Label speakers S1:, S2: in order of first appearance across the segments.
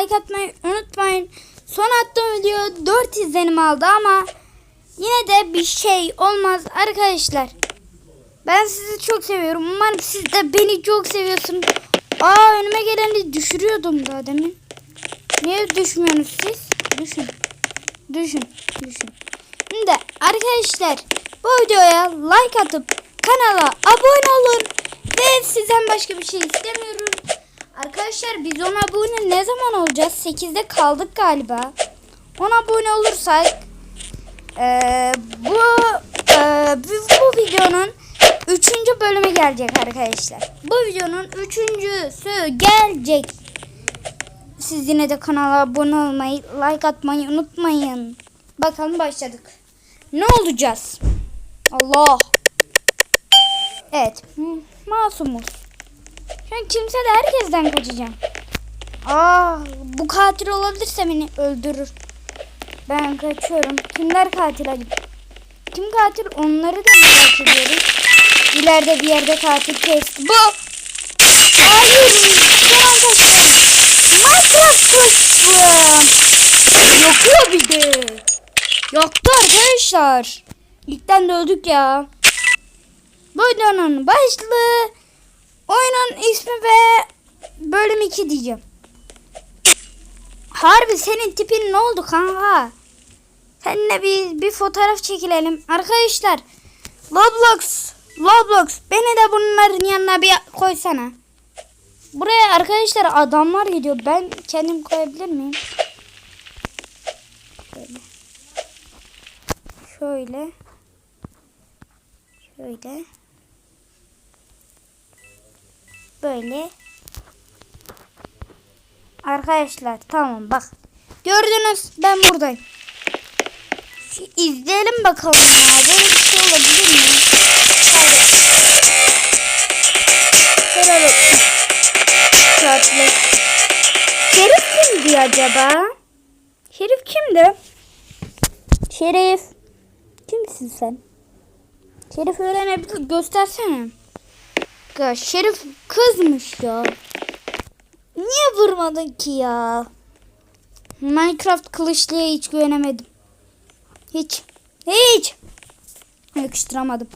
S1: like atmayı unutmayın. Son attığım video 4 izlenim aldı ama yine de bir şey olmaz arkadaşlar. Ben sizi çok seviyorum. Umarım siz de beni çok seviyorsunuz. Aa önüme geleni düşürüyordum daha demin. Niye düşmüyorsunuz siz? Düşün. Düşün. Düşün. Şimdi arkadaşlar bu videoya like atıp kanala abone olun. Ve sizden başka bir şey istemiyorum. Arkadaşlar biz 10 abone ne zaman olacağız? 8'de kaldık galiba. 10 abone olursak eee, bu, eee, bu videonun 3. bölümü gelecek arkadaşlar. Bu videonun 3.sü gelecek. Siz yine de kanala abone olmayı, like atmayı unutmayın. Bakalım başladık. Ne olacağız? Allah. Evet. Masumuz. Şu an kimse de herkesten kaçacağım. Aa, bu katil olabilirse beni öldürür. Ben kaçıyorum. Kimler katil acaba? Kim katil? Onları da merak ediyorum. İleride bir yerde katil kesti. Bu. Hayır. An kaçtım. Minecraft kaçtım. Yakıyor bir de. Yaktı arkadaşlar. İlkten de öldük ya. Bu videonun başlığı oyunun ismi ve bölüm 2 diyeceğim. Harbi senin tipin ne oldu kanka? Seninle bir, bir fotoğraf çekilelim. Arkadaşlar Roblox Roblox beni de bunların yanına bir koysana. Buraya arkadaşlar adamlar gidiyor. Ben kendim koyabilir miyim? Şöyle. Şöyle. Şöyle. Böyle. Arkadaşlar tamam bak. Gördünüz ben buradayım. Şu izleyelim bakalım ya. Böyle bir şey olabilir mi? Hayır. Helal olsun. Şerif kimdi acaba? Şerif kimdi? Şerif. Kimsin sen? Şerif öğrenebilir. Göstersene. Ya Şerif kızmış ya. Niye vurmadın ki ya? Minecraft kılıçlıya hiç güvenemedim. Hiç. Hiç. Yakıştıramadım.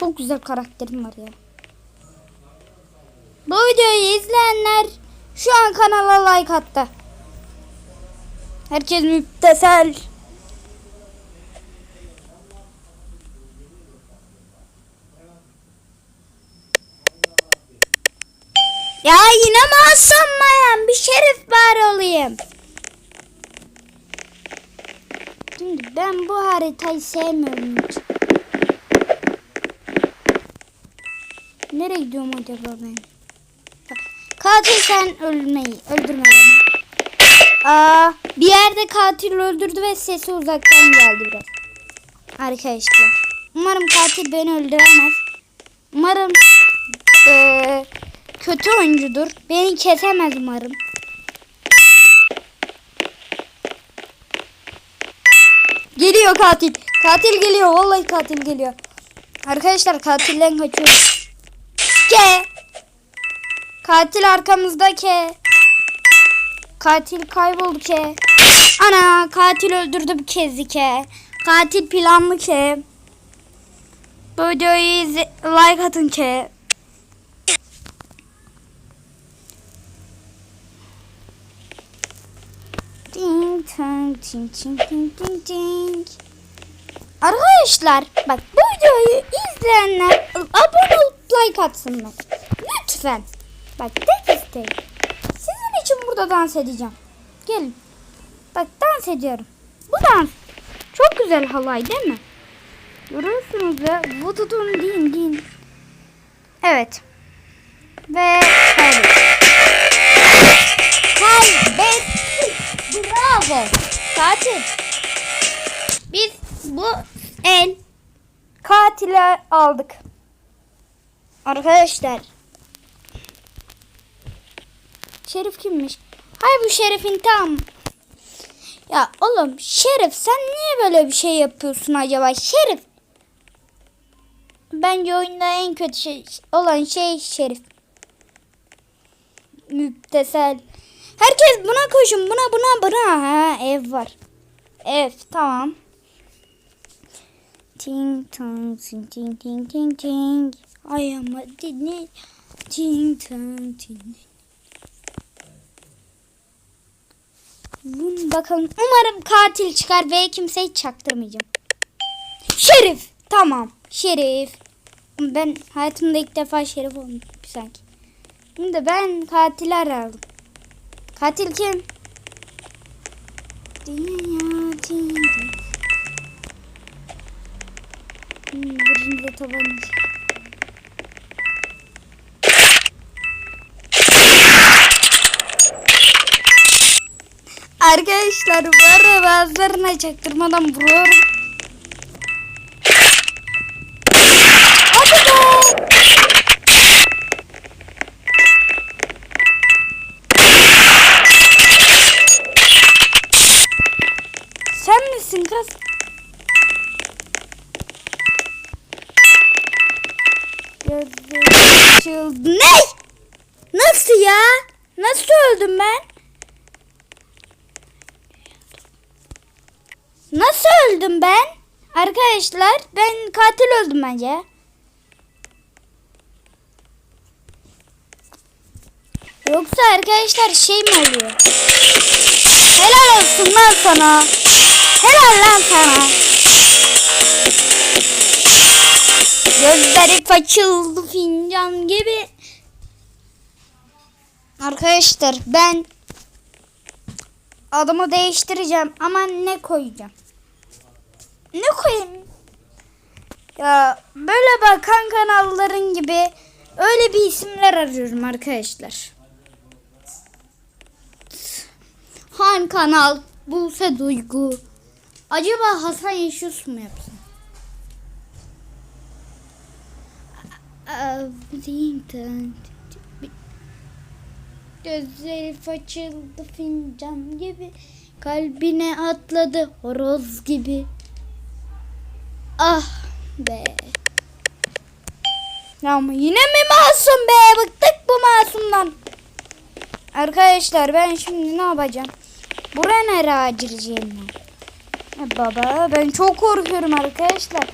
S1: Çok güzel karakterim var ya. Bu videoyu izleyenler şu an kanala like attı. Herkes müptesel. Ya yine mi asanmayan bir şerif var olayım. Şimdi ben bu haritayı sevmiyorum hiç. Nereye gidiyorum acaba ben? Katil sen ölmeyi, öldürme beni. Aa, bir yerde katil öldürdü ve sesi uzaktan geldi biraz. Arkadaşlar. Umarım katil beni öldüremez. Umarım eee kötü oyuncudur. Beni kesemez umarım. Geliyor katil. Katil geliyor. Vallahi katil geliyor. Arkadaşlar katilden kaçıyoruz. Ke. Katil arkamızda ke. Katil kayboldu ke. Ana katil öldürdü bir kez ke. Katil planlı ke. Bu videoyu like atın ke. Dong, ding ding ding ding ding. Arkadaşlar bak bu videoyu izleyenler abone olup like atsınlar. Lütfen. Bak tek isteğim. Sizin için burada dans edeceğim. Gelin. Bak dans ediyorum. Bu dans. Çok güzel halay değil mi? Görüyorsunuz ya. Vududun din din. Evet. Ve kaybettik. Kaybettik. Bravo. Katil. Biz bu el katile aldık. Arkadaşlar. Şerif kimmiş? Hay bu Şerif'in tam. Ya oğlum Şerif sen niye böyle bir şey yapıyorsun acaba? Şerif. Bence oyunda en kötü şey olan şey Şerif. müptesel. Herkes buna koşun. Buna buna buna. Ha, ev var. Ev tamam. Ting tong ting ting ting ting ting. Ay ama dinle. Ting tong ting. Bun bakalım. Umarım katil çıkar ve kimseyi çaktırmayacağım. Şerif. Tamam. Şerif. Ben hayatımda ilk defa şerif oldum sanki. Şimdi ben katili arardım. Katil kim? Birinci de tabanca. Arkadaşlar bu ara bazılarına çaktırmadan vuruyorum. Gözlerim açıldı. Ne? Nasıl ya? Nasıl öldüm ben? Nasıl öldüm ben? Arkadaşlar ben katil öldüm bence. Yoksa arkadaşlar şey mi oluyor? Helal olsun lan sana. Helal lan sana. Gözleri açıldı fincan gibi. Arkadaşlar ben adımı değiştireceğim ama ne koyacağım? Ne koyayım? Ya böyle bakan kanalların gibi öyle bir isimler arıyorum arkadaşlar. Han kanal, Buse Duygu. Acaba Hasan Yeşus mu yapsam? Gözleri açıldı fincan gibi. Kalbine atladı horoz gibi. Ah be. Ya ama yine mi masum be? Bıktık bu masumdan. Arkadaşlar ben şimdi ne yapacağım? Buraya nereye gireceğim ben? Baba ben çok korkuyorum arkadaşlar.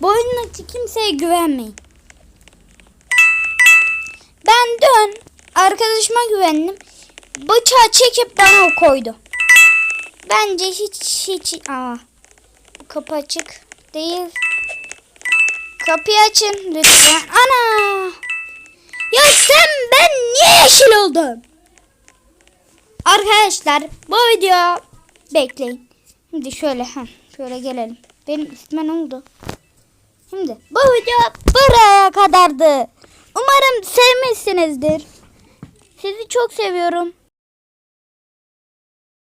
S1: Bu oyunda kimseye güvenmeyin. Ben dön arkadaşıma güvendim. Bıçağı çekip bana koydu. Bence hiç hiç aa bu kapı açık değil. Kapıyı açın lütfen. Ana! Ya sen ben niye yeşil oldum? Arkadaşlar bu video bekleyin. Şimdi şöyle ha şöyle gelelim. Benim ne oldu? Şimdi bu video buraya kadardı. Umarım sevmişsinizdir. Sizi çok seviyorum.